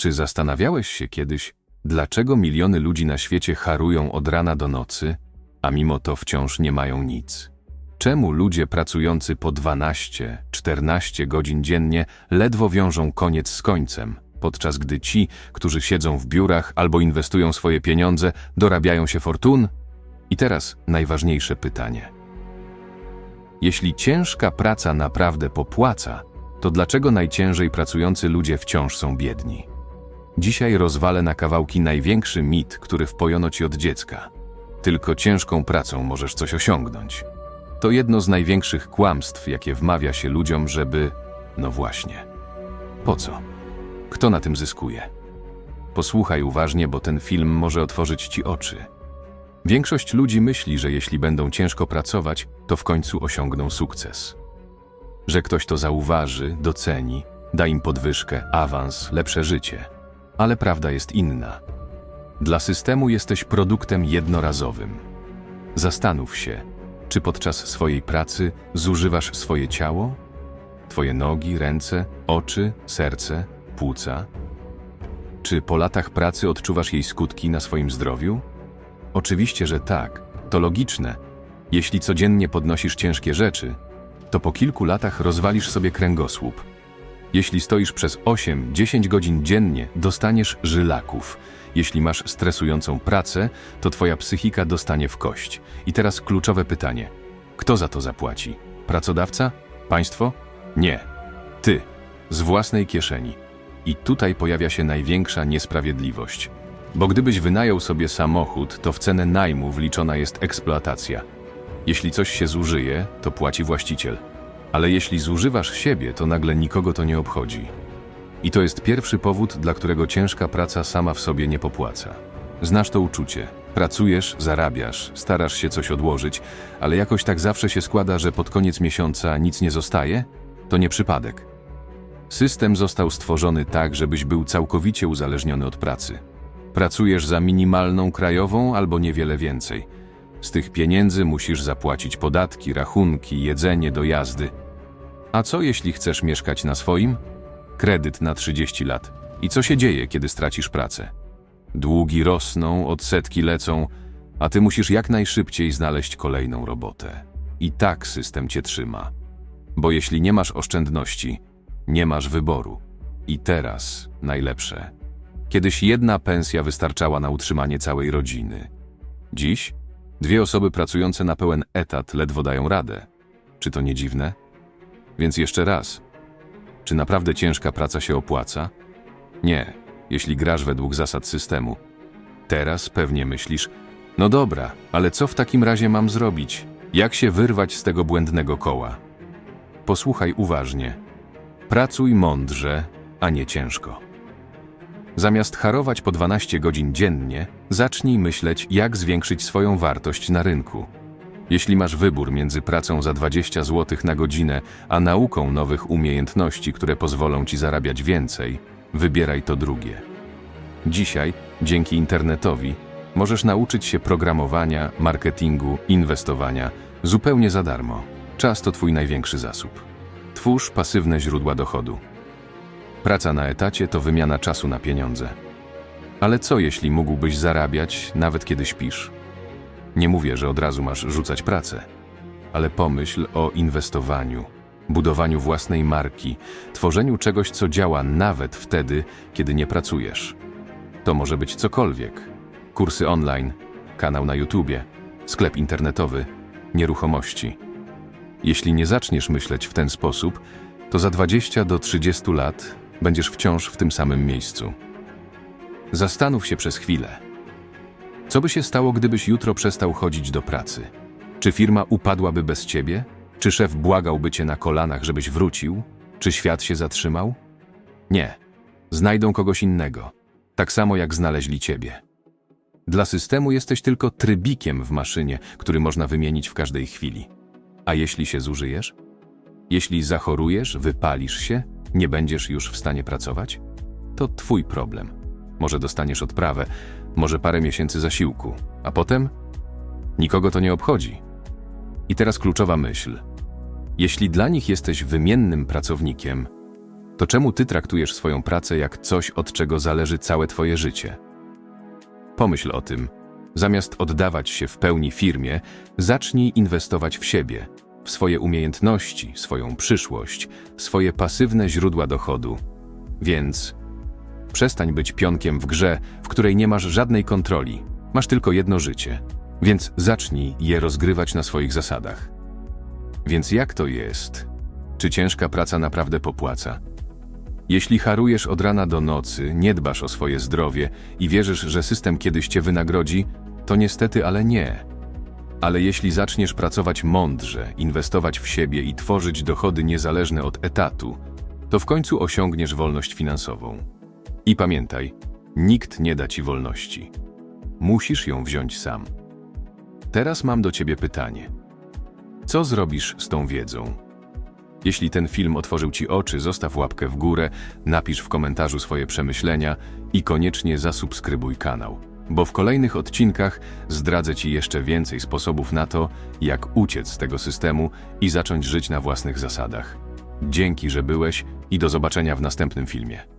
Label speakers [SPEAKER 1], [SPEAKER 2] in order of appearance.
[SPEAKER 1] Czy zastanawiałeś się kiedyś, dlaczego miliony ludzi na świecie harują od rana do nocy, a mimo to wciąż nie mają nic? Czemu ludzie pracujący po 12-14 godzin dziennie ledwo wiążą koniec z końcem, podczas gdy ci, którzy siedzą w biurach albo inwestują swoje pieniądze, dorabiają się fortun? I teraz najważniejsze pytanie. Jeśli ciężka praca naprawdę popłaca, to dlaczego najciężej pracujący ludzie wciąż są biedni? Dzisiaj rozwalę na kawałki największy mit, który wpojono ci od dziecka. Tylko ciężką pracą możesz coś osiągnąć. To jedno z największych kłamstw, jakie wmawia się ludziom, żeby. No właśnie. Po co? Kto na tym zyskuje? Posłuchaj uważnie, bo ten film może otworzyć ci oczy. Większość ludzi myśli, że jeśli będą ciężko pracować, to w końcu osiągną sukces. Że ktoś to zauważy, doceni, da im podwyżkę, awans, lepsze życie. Ale prawda jest inna. Dla systemu jesteś produktem jednorazowym. Zastanów się, czy podczas swojej pracy zużywasz swoje ciało? Twoje nogi, ręce, oczy, serce, płuca? Czy po latach pracy odczuwasz jej skutki na swoim zdrowiu? Oczywiście, że tak. To logiczne. Jeśli codziennie podnosisz ciężkie rzeczy, to po kilku latach rozwalisz sobie kręgosłup. Jeśli stoisz przez 8-10 godzin dziennie, dostaniesz żylaków. Jeśli masz stresującą pracę, to twoja psychika dostanie w kość. I teraz kluczowe pytanie. Kto za to zapłaci? Pracodawca? Państwo? Nie. Ty. Z własnej kieszeni. I tutaj pojawia się największa niesprawiedliwość. Bo gdybyś wynajął sobie samochód, to w cenę najmu wliczona jest eksploatacja. Jeśli coś się zużyje, to płaci właściciel. Ale jeśli zużywasz siebie, to nagle nikogo to nie obchodzi. I to jest pierwszy powód, dla którego ciężka praca sama w sobie nie popłaca. Znasz to uczucie. Pracujesz, zarabiasz, starasz się coś odłożyć, ale jakoś tak zawsze się składa, że pod koniec miesiąca nic nie zostaje? To nie przypadek. System został stworzony tak, żebyś był całkowicie uzależniony od pracy. Pracujesz za minimalną krajową albo niewiele więcej. Z tych pieniędzy musisz zapłacić podatki, rachunki, jedzenie, dojazdy. A co jeśli chcesz mieszkać na swoim? Kredyt na 30 lat. I co się dzieje, kiedy stracisz pracę? Długi rosną, odsetki lecą, a ty musisz jak najszybciej znaleźć kolejną robotę. I tak system cię trzyma. Bo jeśli nie masz oszczędności, nie masz wyboru. I teraz najlepsze. Kiedyś jedna pensja wystarczała na utrzymanie całej rodziny. Dziś dwie osoby pracujące na pełen etat ledwo dają radę. Czy to nie dziwne? Więc jeszcze raz. Czy naprawdę ciężka praca się opłaca? Nie, jeśli grasz według zasad systemu. Teraz pewnie myślisz, no dobra, ale co w takim razie mam zrobić? Jak się wyrwać z tego błędnego koła? Posłuchaj uważnie. Pracuj mądrze, a nie ciężko. Zamiast harować po 12 godzin dziennie, zacznij myśleć, jak zwiększyć swoją wartość na rynku. Jeśli masz wybór między pracą za 20 zł na godzinę, a nauką nowych umiejętności, które pozwolą ci zarabiać więcej, wybieraj to drugie. Dzisiaj, dzięki internetowi, możesz nauczyć się programowania, marketingu, inwestowania zupełnie za darmo. Czas to twój największy zasób. Twórz pasywne źródła dochodu. Praca na etacie to wymiana czasu na pieniądze. Ale co jeśli mógłbyś zarabiać nawet kiedy śpisz? Nie mówię, że od razu masz rzucać pracę, ale pomyśl o inwestowaniu, budowaniu własnej marki, tworzeniu czegoś, co działa nawet wtedy, kiedy nie pracujesz. To może być cokolwiek: kursy online, kanał na YouTubie, sklep internetowy, nieruchomości. Jeśli nie zaczniesz myśleć w ten sposób, to za 20 do 30 lat będziesz wciąż w tym samym miejscu. Zastanów się przez chwilę. Co by się stało, gdybyś jutro przestał chodzić do pracy? Czy firma upadłaby bez ciebie? Czy szef błagałby cię na kolanach, żebyś wrócił? Czy świat się zatrzymał? Nie. Znajdą kogoś innego. Tak samo jak znaleźli ciebie. Dla systemu jesteś tylko trybikiem w maszynie, który można wymienić w każdej chwili. A jeśli się zużyjesz? Jeśli zachorujesz, wypalisz się, nie będziesz już w stanie pracować? To twój problem. Może dostaniesz odprawę, może parę miesięcy zasiłku, a potem nikogo to nie obchodzi. I teraz kluczowa myśl. Jeśli dla nich jesteś wymiennym pracownikiem, to czemu ty traktujesz swoją pracę jak coś, od czego zależy całe twoje życie? Pomyśl o tym. Zamiast oddawać się w pełni firmie, zacznij inwestować w siebie, swoje umiejętności, swoją przyszłość, swoje pasywne źródła dochodu. Więc przestań być pionkiem w grze, w której nie masz żadnej kontroli. Masz tylko jedno życie, więc zacznij je rozgrywać na swoich zasadach. Więc jak to jest? Czy ciężka praca naprawdę popłaca? Jeśli harujesz od rana do nocy, nie dbasz o swoje zdrowie i wierzysz, że system kiedyś cię wynagrodzi, to niestety, ale nie. Ale jeśli zaczniesz pracować mądrze, inwestować w siebie i tworzyć dochody niezależne od etatu, to w końcu osiągniesz wolność finansową. I pamiętaj, nikt nie da ci wolności. Musisz ją wziąć sam. Teraz mam do ciebie pytanie. Co zrobisz z tą wiedzą? Jeśli ten film otworzył Ci oczy, zostaw łapkę w górę, napisz w komentarzu swoje przemyślenia i koniecznie zasubskrybuj kanał, bo w kolejnych odcinkach zdradzę Ci jeszcze więcej sposobów na to, jak uciec z tego systemu i zacząć żyć na własnych zasadach. Dzięki, że byłeś i do zobaczenia w następnym filmie.